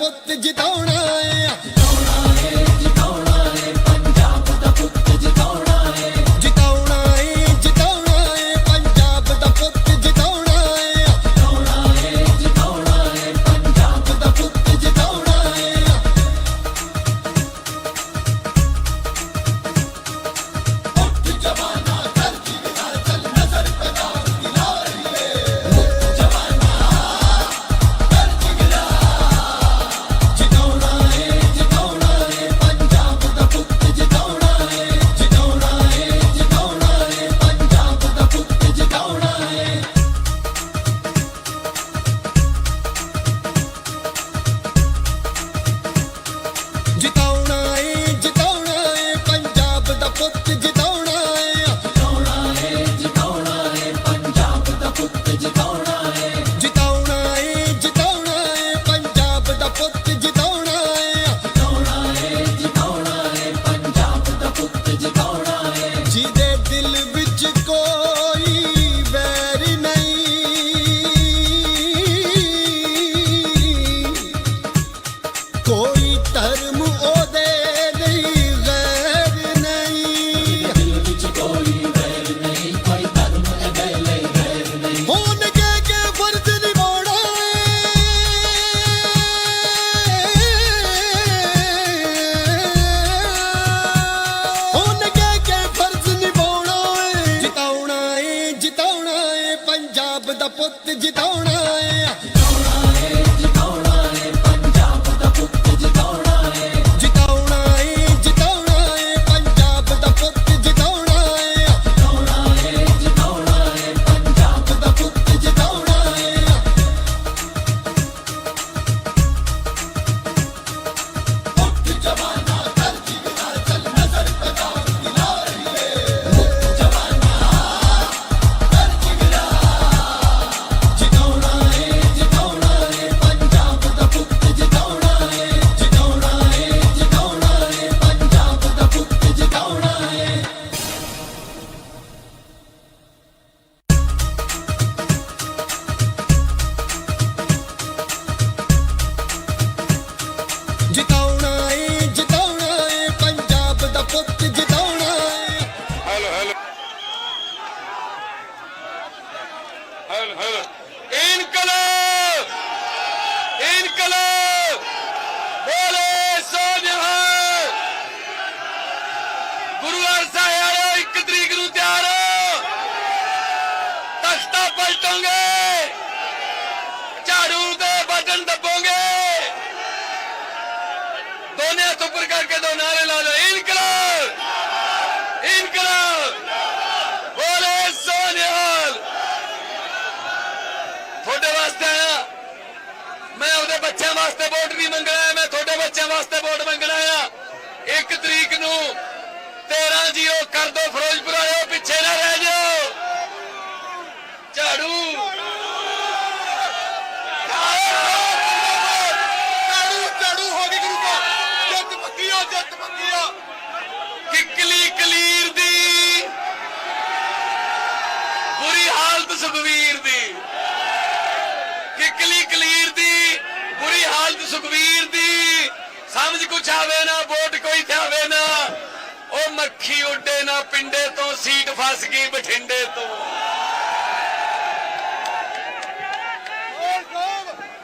ਪੁੱਤ ਜਿਤਾਉਣਾ ਕੋਈ ਧਰਮ ਉਹਦੇ ਲਈ ਗੈਰ ਨਹੀਂ। ਹੋਣਗੇ ਕੇ ਫਰਜ਼ ਨਿਭਾਉਣਾ ਏ। ਹੋਣਗੇ ਕੇ ਫਰਜ਼ ਨਿਭਾਉਣਾ ਏ। ਜਿਤਾਉਣਾ ਏ ਜਿਤਾਉਣਾ ਏ, ਪੰਜਾਬ ਦਾ ਪੁੱਤ ਜਿਤਾਉਣਾ ਏ। ਇਨਕਲਾਬ ਇਨਕਲਾਬ ਬੋਲੇ ਸੋਨਿਹਾ ਗੁਰੂ ਅਰਜਾ ਆਇਓ ਇੱਕ ਤਰੀਕ ਨੂੰ ਤਿਆਰ ਹੋ। ਤਖਤਾ ਪਲਟੋਗੇ ਝਾੜੂ ਦੇ ਬਟਨ ਦੱਬੋਗੇ ਦੋਨੇ ਹੱਥ ਉੱਪਰ ਕਰਕੇ ਦੋ ਨਾਰੇ ਲਾ ਲਓ ਇਨਕਲਾਬ ਇਨਕਲਾਬ ਬੋਲੇ ਸੋਨਿਹਾਲ ਤੁਹਾਡੇ ਵਾਸਤੇ ਆਇਆ ਮੈਂ ਉਹਦੇ ਬੱਚਿਆਂ ਵਾਸਤੇ ਵੋਟ ਨਹੀਂ ਮੰਗਣਾ ਮੈਂ ਤੁਹਾਡੇ ਬੱਚਿਆਂ ਵਾਸਤੇ ਵੋਟ ਮੰਗਣਾ ਆ ਇੱਕ ਤਰੀਕ ਨੂੰ 13 ਜੀਓ ਕਰ ਦੋ ਫਿਰੋਜ਼ਪੁਰ ਵਾਲਿਓ ਪਿੱਛੇ ਨਾ ਰਹਿ ਜਾਓ। ਝਾੜੂ। ਝਾੜੂ ਝਾੜੂ ਹੋ ਗਈ ਗੁਰੂ ਕਾ ਜਿੱਤ ਪੱਕੀ ਹੋ ਜਿੱਤ ਪੱਕੀ ਹੋ ਕਿਕਲੀ ਕਲੀਰ ਦੀ ਬੁਰੀ ਹਾਲਤ ਸੁਖਵੀਰ ਦੀ ਕਿਕਲੀ ਕਲੀਰ ਦੀ ਬੁਰੀ ਸੁਖਵੀਰ ਦੀ। ਸਮਝ ਕੁਛ ਆਵੇ ਨਾ, ਵੋਟ ਕੋਈ ਥਾਵੇ ਨਾ। ਉਹ ਮੱਖੀ ਉੱਡੇ ਨਾ, ਪਿੰਡੇ ਤੋਂ ਸੀਟ ਫਸ ਗਈ ਬਠਿੰਡੇ ਤੋਂ।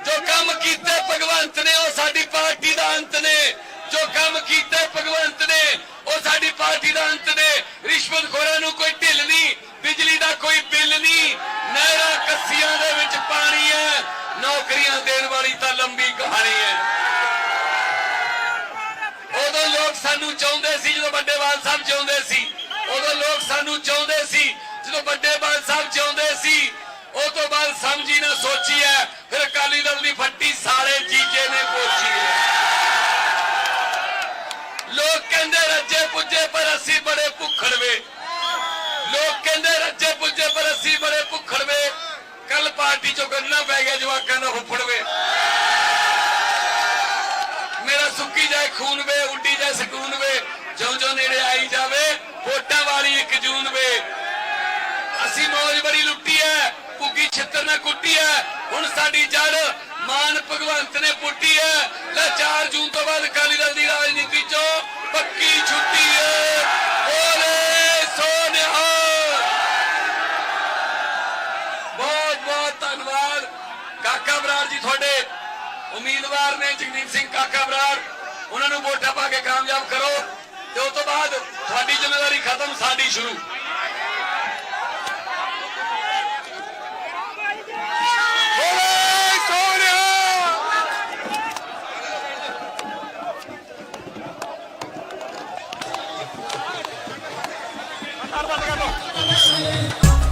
ਜੋ ਕੰਮ ਕੀਤੇ ਭਗਵੰਤ ਨੇ, ਉਹ ਸਾਡੀ ਪਾਰਟੀ ਦਾ ਅੰਤ ਨੇ। ਜੋ ਕੰਮ ਕੀਤੇ ਭਗਵੰਤ ਨੇ, ਉਹ ਸਾਡੀ ਪਾਰਟੀ ਦਾ ਅੰਤ ਨੇ। ਰਿਸ਼ਵਤ ਰਿਸ਼ਵਤਖੋਰਾਂ ਨੂੰ ਕੋਈ ਢਿੱਲ ਨਹੀਂ, ਬਿਜਲੀ ਦਾ ਕੋਈ ਬਿੱਲ ਨਹੀਂ। ਨਹਿਰਾਂ, ਕੱਸੀਆਂ ਦੇ ਵਿੱਚ ਪਾਣੀ ਹੈ। ਨੌਕਰੀਆਂ ਦੇਣ ਵਾਲੀ ਤਾਂ ਲੰਬੀ ਕਹਾਣੀ ਹੈ। ਉਦੋਂ ਲੋਕ ਸਾਨੂੰ ਚਾਹੁੰਦੇ ਸੀ, ਜਦੋਂ ਵੱਡੇ ਸਾਹਿਬ ਚਾਹੁੰਦੇ ਸੀ, ਉਦੋਂ ਲੋਕ ਸਾਨੂੰ ਚਾਹੁੰਦੇ ਸੀ, ਜਦੋਂ ਵੱਡੇ ਬਾਲ ਸਾਹਿਬ ਚਾਹੁੰਦੇ ਸੀ, ਉਹ ਤੋਂ ਬਾਅਦ ਸਮਝੀ ਨਾ ਸੋਚੀ ਹੈ, ਫਿਰ ਅਕਾਲੀ ਦਲ ਦੀ ਫੱਟੀ ਸਾਰੇ ਜੀਜੇ ਨੇ ਪੋਚੀ ਹੈ। ਲੋਕ ਕਹਿੰਦੇ, ਰੱਜੇ ਪੁੱਜੇ ਪਰ ਅਸੀਂ ਬੜੇ ਭੁੱਖੜਵੇ ਲੋਕ ਪਾਰਟੀ ਚੋਂ ਗੰਨਾ ਪੈ ਗਿਆ ਜਵਾਕਾਂ ਦਾ ਫੁੱਫੜਵੇ ਮੇਰਾ ਸੁੱਕੀ ਜਾਏ ਖੂਨ ਵੇ, ਉੱਡੀ ਜਾਏ ਸਕੂਨ ਵੇ। ਜਿਉਂ ਜਿਉਂ ਨੇੜੇ ਆਈ ਜਾਵੇ, ਵੋਟਾਂ ਵਾਲੀ ਇੱਕ ਜੂਨ ਵੇ। ਅਸੀਂ ਮੌਜ ਬੜੀ ਲੁੱਟੀ ਐ ਪੁੱਗੀ ਛਿੱਤਰ ਨਾਲ ਕੁੱਟੀ ਹੈ ਹੁਣ ਸਾਡੀ ਜੜ ਮਾਨ ਭਗਵੰਤ ਨੇ ਪੁੱਟੀ ਹੈ ਲੈ ਉਮੀਦਵਾਰ ਨੇ ਜਗਦੀਪ ਸਿੰਘ ਕਾਕਾ ਬਰਾੜ, ਉਹਨਾਂ ਨੂੰ ਵੋਟਾਂ ਪਾ ਕੇ ਕਾਮਯਾਬ ਕਰੋ ਤੇ ਉਸ ਤੋਂ ਬਾਅਦ ਤੁਹਾਡੀ ਜ਼ਿੰਮੇਵਾਰੀ ਖਤਮ, ਸਾਡੀ ਸ਼ੁਰੂ। ਬੰਦ ਕਰ ਲੋ